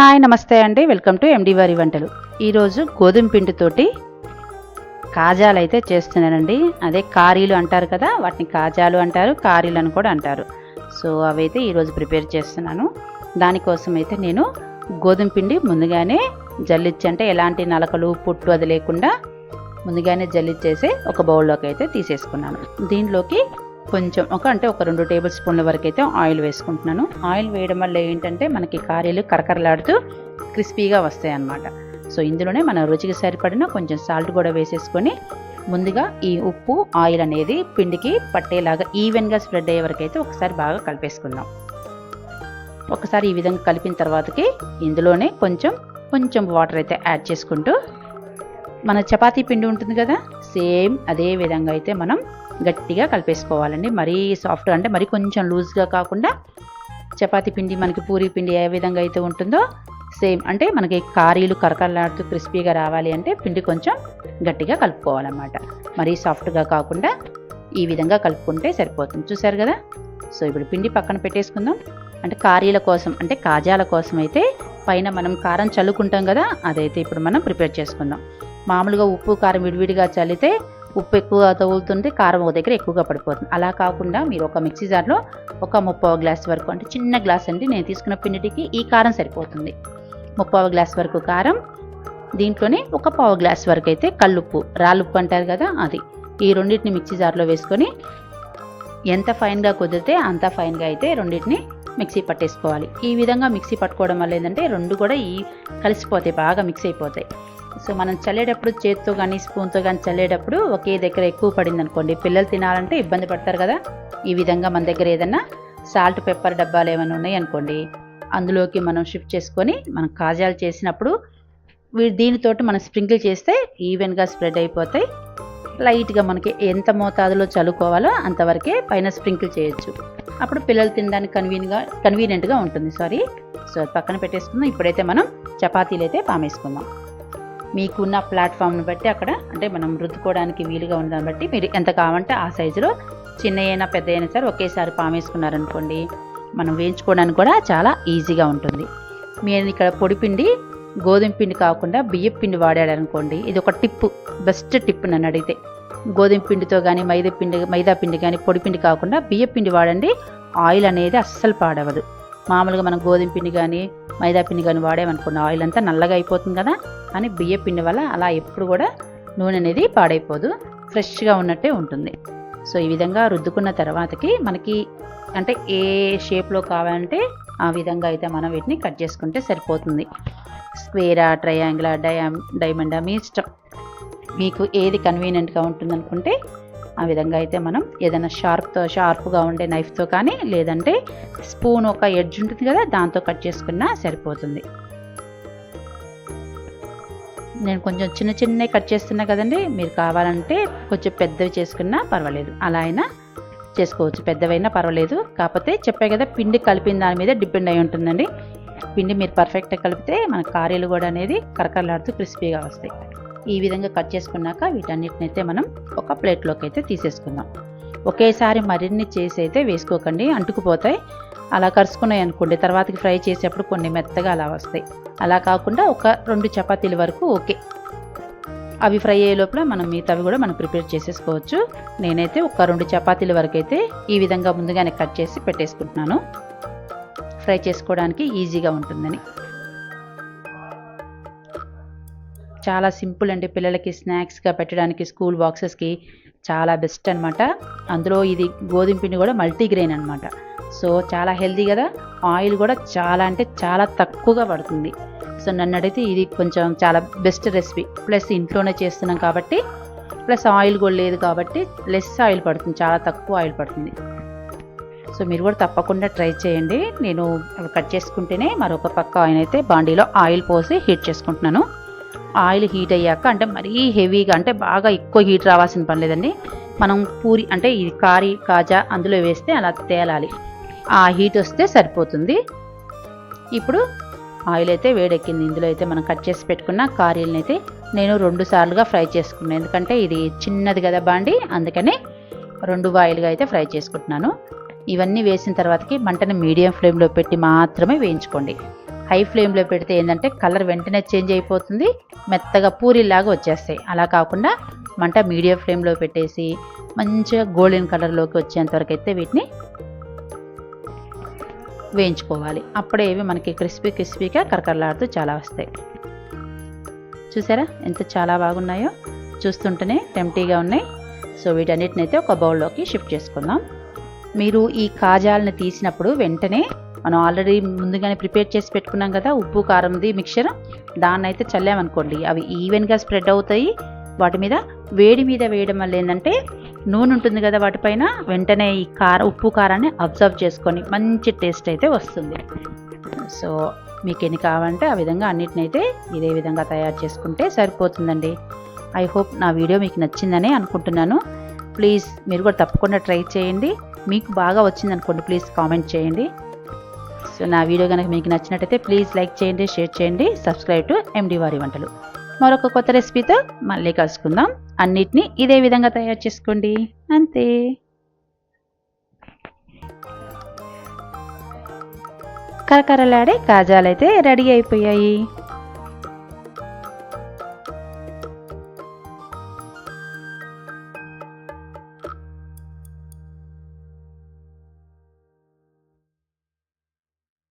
Hi నమస్తే అండి. Welcome to MD వారి వంటలు. ఈరోజు గోధుమ పిండితోటి కాజాలు అయితే చేస్తున్నానండి. అదే కారీలు అంటారు కదా వాటిని కాజాలు అంటారు కారీలు అని కూడా అంటారు. సో అవైతే ఈరోజు ప్రిపేర్ చేస్తున్నాను. దానికోసం అయితే నేను గోధుమ పిండి ముందుగానే జల్లిచ్చి అంటే ఎలాంటి నలకలు పుట్టు అది లేకుండా ముందుగానే జల్లిచ్చేసి ఒక బౌల్లోకి అయితే తీసేసుకున్నాను. దీనిలోకి కొంచెం ఒక అంటే ఒక రెండు టేబుల్ స్పూన్ల వరకు అయితే ఆయిల్ వేసుకుంటున్నాను. ఆయిల్ వేయడం వల్ల ఏంటంటే మనకి కారీలు కరకరలాడుతూ క్రిస్పీగా వస్తాయి అన్నమాట సో ఇందులోనే మన రుచికి సరిపడిన కొంచెం సాల్ట్ కూడా వేసేసుకొని ముందుగా ఈ ఉప్పు ఆయిల్ అనేది పిండికి పట్టేలాగా ఈవెన్గా స్ప్రెడ్ అయ్యే వరకు అయితే ఒకసారి బాగా కలిపేసుకుందాం. ఒకసారి ఈ విధంగా కలిపిన తర్వాతకి ఇందులోనే కొంచెం కొంచెం వాటర్ అయితే యాడ్ చేసుకుంటూ మన చపాతీ పిండి ఉంటుంది కదా సేమ్ అదే విధంగా అయితే మనం గట్టిగా కలిపేసుకోవాలండి. మరీ సాఫ్ట్గా అంటే మరీ కొంచెం లూజ్గా కాకుండా చపాతీ పిండి మనకి పూరి పిండి ఏ విధంగా అయితే ఉంటుందో సేమ్ అంటే మనకి కారీలు కరకరలాడుతూ క్రిస్పీగా రావాలి అంటే పిండి కొంచెం గట్టిగా కలుపుకోవాలన్నమాట. మరీ సాఫ్ట్గా కాకుండా ఈ విధంగా కలుపుకుంటే సరిపోతుంది. చూసారు కదా? సో ఇప్పుడు పిండి పక్కన పెట్టేసుకుందాం. అంటే కారీల కోసం అంటే కాజాల కోసం అయితే పైన మనం కారం చల్లుకుంటాం కదా అదైతే ఇప్పుడు మనం ప్రిపేర్ చేసుకుందాం. మామూలుగా ఉప్పు కారం విడివిడిగా చల్లితే ఉప్పు ఎక్కువ తగులుతుంటే కారం ఒక దగ్గర ఎక్కువగా పడిపోతుంది. అలా కాకుండా మీరు ఒక మిక్సీ జార్లో ఒక ముప్పావు గ్లాస్ వరకు అంటే చిన్న గ్లాస్ అండి నేను తీసుకున్న పిండికి ఈ కారం సరిపోతుంది. ముప్పావు గ్లాస్ వరకు కారం దీంట్లోనే ఒక పావు గ్లాస్ వరకు అయితే కల్లుప్పు రాళ్ళుప్పు అంటారు కదా అది. ఈ రెండింటిని మిక్సీ జార్లో వేసుకొని ఎంత ఫైన్గా కుదిరితే అంత ఫైన్గా అయితే రెండింటిని మిక్సీ పట్టేసుకోవాలి. ఈ విధంగా మిక్సీ పట్టుకోవడం వల్ల ఏంటంటే రెండు కూడా ఈ కలిసిపోతాయి బాగా మిక్స్ అయిపోతాయి. సో మనం చల్లేటప్పుడు చేత్తో కానీ స్పూన్తో కానీ చల్లేటప్పుడు ఒకే దగ్గర ఎక్కువ పడింది అనుకోండి పిల్లలు తినాలంటే ఇబ్బంది పడతారు కదా. ఈ విధంగా మన దగ్గర ఏదైనా సాల్ట్ పెప్పర్ డబ్బాలు ఏమైనా ఉన్నాయి అనుకోండి అందులోకి మనం షిఫ్ట్ చేసుకొని మనం కాజాలు చేసినప్పుడు వీ- దీనితోటి మనం స్ప్రింకిల్ చేస్తే ఈవెన్గా స్ప్రెడ్ అయిపోతాయి. లైట్గా మనకి ఎంత మోతాదులో చల్లుకోవాలో అంతవరకే పైన స్ప్రింకిల్ చేయొచ్చు. అప్పుడు పిల్లలు తినడానికి కన్వీన్గా కన్వీనియంట్గా ఉంటుంది. సారీ. సో పక్కన పెట్టేసుకుందాం. ఇప్పుడైతే మనం చపాతీలు అయితే పామేసుకుందాం. మీకున్న ప్లాట్ఫామ్ని బట్టి అక్కడ అంటే మనం రుద్దుకోవడానికి వీలుగా ఉందని బట్టి మీరు ఎంత కావాలంటే ఆ సైజులో చిన్న అయినా పెద్ద అయినా సరే ఒకేసారి పామేసుకున్నారనుకోండి మనం వేయించుకోవడానికి కూడా చాలా ఈజీగా ఉంటుంది. మీరు ఇక్కడ పొడిపిండి గోధుమ పిండి కాకుండా బియ్యం పిండి వాడాడనుకోండి ఇది ఒక టిప్పు బెస్ట్ టిప్ నన్ను అడిగితే. గోధుమ పిండితో కానీ మైదా పిండి మైదా పిండి కానీ పొడి పిండి కాకుండా బియ్యం పిండి వాడండి ఆయిల్ అనేది అస్సలు పాడవదు. మామూలుగా మనం గోధుమ పిండి కానీ మైదా పిండి కానీ వాడామనుకోండి ఆయిల్ అంతా నల్లగా అయిపోతుంది కదా కానీ బియ్య పిండి వల్ల అలా ఎప్పుడు కూడా నూనె అనేది పాడైపోదు. ఫ్రెష్గా ఉన్నట్టే ఉంటుంది. సో ఈ విధంగా రుద్దుకున్న తర్వాతకి మనకి అంటే ఏ షేప్లో కావాలంటే ఆ విధంగా అయితే మనం వీటిని కట్ చేసుకుంటే సరిపోతుంది. స్క్వేరా ట్రయాంగిలా డయా డైమండా మీ ఇష్టం మీకు ఏది కన్వీనియంట్గా ఉంటుందనుకుంటే ఆ విధంగా అయితే మనం ఏదైనా షార్ప్తో షార్ప్గా ఉండే నైఫ్తో కానీ లేదంటే స్పూన్ ఒక ఎడ్జ్ ఉంటుంది కదా దాంతో కట్ చేసుకున్నా సరిపోతుంది. నేను కొంచెం చిన్న చిన్నవి కట్ చేస్తున్నా కదండి. మీరు కావాలంటే కొంచెం పెద్దవి చేసుకున్నా పర్వాలేదు. అలా అయినా చేసుకోవచ్చు. పెద్దవైనా పర్వాలేదు. కాకపోతే చెప్పే కదా పిండి కలిపిన దాని మీద డిపెండ్ అయి ఉంటుందండి. పిండి మీరు పర్ఫెక్ట్గా కలిపితే మన కారీలు కూడా అనేది కరకరలాడుతూ క్రిస్పీగా వస్తాయి. ఈ విధంగా కట్ చేసుకున్నాక వీటన్నిటిని అయితే మనం ఒక ప్లేట్లోకి అయితే తీసేసుకుందాం. ఒకేసారి మరిన్ని చేసి అయితే వేసుకోకండి. అంటుకుపోతాయి. అలా కరుసుకున్నాయి అనుకోండి తర్వాతకి ఫ్రై చేసేటప్పుడు కొన్ని మెత్తగా అలా వస్తాయి. అలా కాకుండా ఒక రెండు చపాతీల వరకు ఓకే. అవి ఫ్రై అయ్యే లోపల మనం మిగతావి కూడా మనం ప్రిపేర్ చేసేసుకోవచ్చు. నేనైతే ఒక రెండు చపాతీల వరకు అయితే ఈ విధంగా ముందుగానే కట్ చేసి పెట్టేసుకుంటున్నాను. ఫ్రై చేసుకోవడానికి ఈజీగా ఉంటుందని. చాలా సింపుల్ అండి పిల్లలకి స్నాక్స్గా పెట్టడానికి స్కూల్ బాక్సెస్కి చాలా బెస్ట్ అనమాట అందులో ఇది గోధుమ పిండి కూడా మల్టీగ్రెయిన్ అనమాట సో చాలా హెల్తీ కదా. ఆయిల్ కూడా చాలా అంటే చాలా తక్కువగా పడుతుంది. సో నన్ను అడిగితే ఇది కొంచెం చాలా బెస్ట్ రెసిపీ. ప్లస్ ఇంట్లోనే చేస్తున్నాం కాబట్టి ప్లస్ ఆయిల్ కూడా లేదు కాబట్టి లెస్ ఆయిల్ పడుతుంది చాలా తక్కువ ఆయిల్ పడుతుంది. సో మీరు కూడా తప్పకుండా ట్రై చేయండి. నేను కట్ చేసుకుంటేనే మరొక పక్క ఆయన అయితే బాండీలో ఆయిల్ పోసి హీట్ చేసుకుంటున్నాను. ఆయిల్ హీట్ అయ్యాక అంటే మరీ హెవీగా అంటే బాగా ఎక్కువ హీట్ రావాల్సిన పని లేదండి. మనం పూరి అంటే ఇది కారీ కాజా అందులో వేస్తే అలా తేలాలి. ఆ హీట్ వస్తే సరిపోతుంది. ఇప్పుడు ఆయిల్ అయితే వేడెక్కింది. ఇందులో అయితే మనం కట్ చేసి పెట్టుకున్న కారీలను అయితే నేను రెండు సార్లుగా ఫ్రై చేసుకున్నాను ఎందుకంటే ఇది చిన్నది కదా బాండి. అందుకని రెండు వాయిల్గా అయితే ఫ్రై చేసుకుంటున్నాను. ఇవన్నీ వేసిన తర్వాతకి మంటని మీడియం ఫ్లేమ్లో పెట్టి మాత్రమే వేయించుకోండి. హై ఫ్లేమ్లో పెడితే ఏంటంటే కలర్ వెంటనే చేంజ్ అయిపోతుంది. మెత్తగా పూరిలాగా వచ్చేస్తాయి. అలా కాకుండా మంట మీడియం ఫ్లేమ్లో పెట్టేసి మంచిగా గోల్డెన్ కలర్లోకి వచ్చేంతవరకు అయితే వీటిని వేయించుకోవాలి. అప్పుడే ఇవి మనకి క్రిస్పీ క్రిస్పీగా కరకరలాడుతూ చాలా వస్తాయి. చూసారా? ఎంత చాలా బాగున్నాయో? చూస్తుంటేనే టెంప్టీగా ఉన్నాయి. సో వీటన్నిటిని అయితే ఒక బౌల్లోకి షిఫ్ట్ చేసుకుందాం. మీరు ఈ కాజాలను తీసినప్పుడు వెంటనే మనం ఆల్రెడీ ముందుగానే ప్రిపేర్ చేసి పెట్టుకున్నాం కదా ఉప్పు కారంది మిక్చర్ దాన్ని అయితే చల్లామనుకోండి. అవి ఈవెన్గా స్ప్రెడ్ అవుతాయి. వాటి మీద వేడి మీద వేయడం వల్ల ఏంటంటే నూనె ఉంటుంది కదా వాటిపైన వెంటనే ఈ కార ఉప్పు కారాన్ని అబ్జర్వ్ చేసుకొని మంచి టేస్ట్ అయితే వస్తుంది. సో మీకు ఎన్ని కావాలంటే ఆ విధంగా అన్నిటిని అయితే ఇదే విధంగా తయారు చేసుకుంటే సరిపోతుందండి. ఐ హోప్ నా వీడియో మీకు నచ్చిందని అనుకుంటున్నాను. ప్లీజ్ మీరు కూడా తప్పకుండా ట్రై చేయండి. మీకు బాగా వచ్చింది అనుకోండి ప్లీజ్ కామెంట్ చేయండి. సో నా వీడియో కనుక మీకు నచ్చినట్టయితే ప్లీజ్ లైక్ చేయండి షేర్ చేయండి. సబ్స్క్రైబ్ టు ఎండి వారి వంటలు మరొక కొత్త రెసిపీతో మళ్ళీ కలుసుకుందాం. అన్నిటినీ ఇదే విధంగా తయారు చేసుకోండి. అంతే. కరకరలాడే కాజాలైతే రెడీ అయిపోయాయి.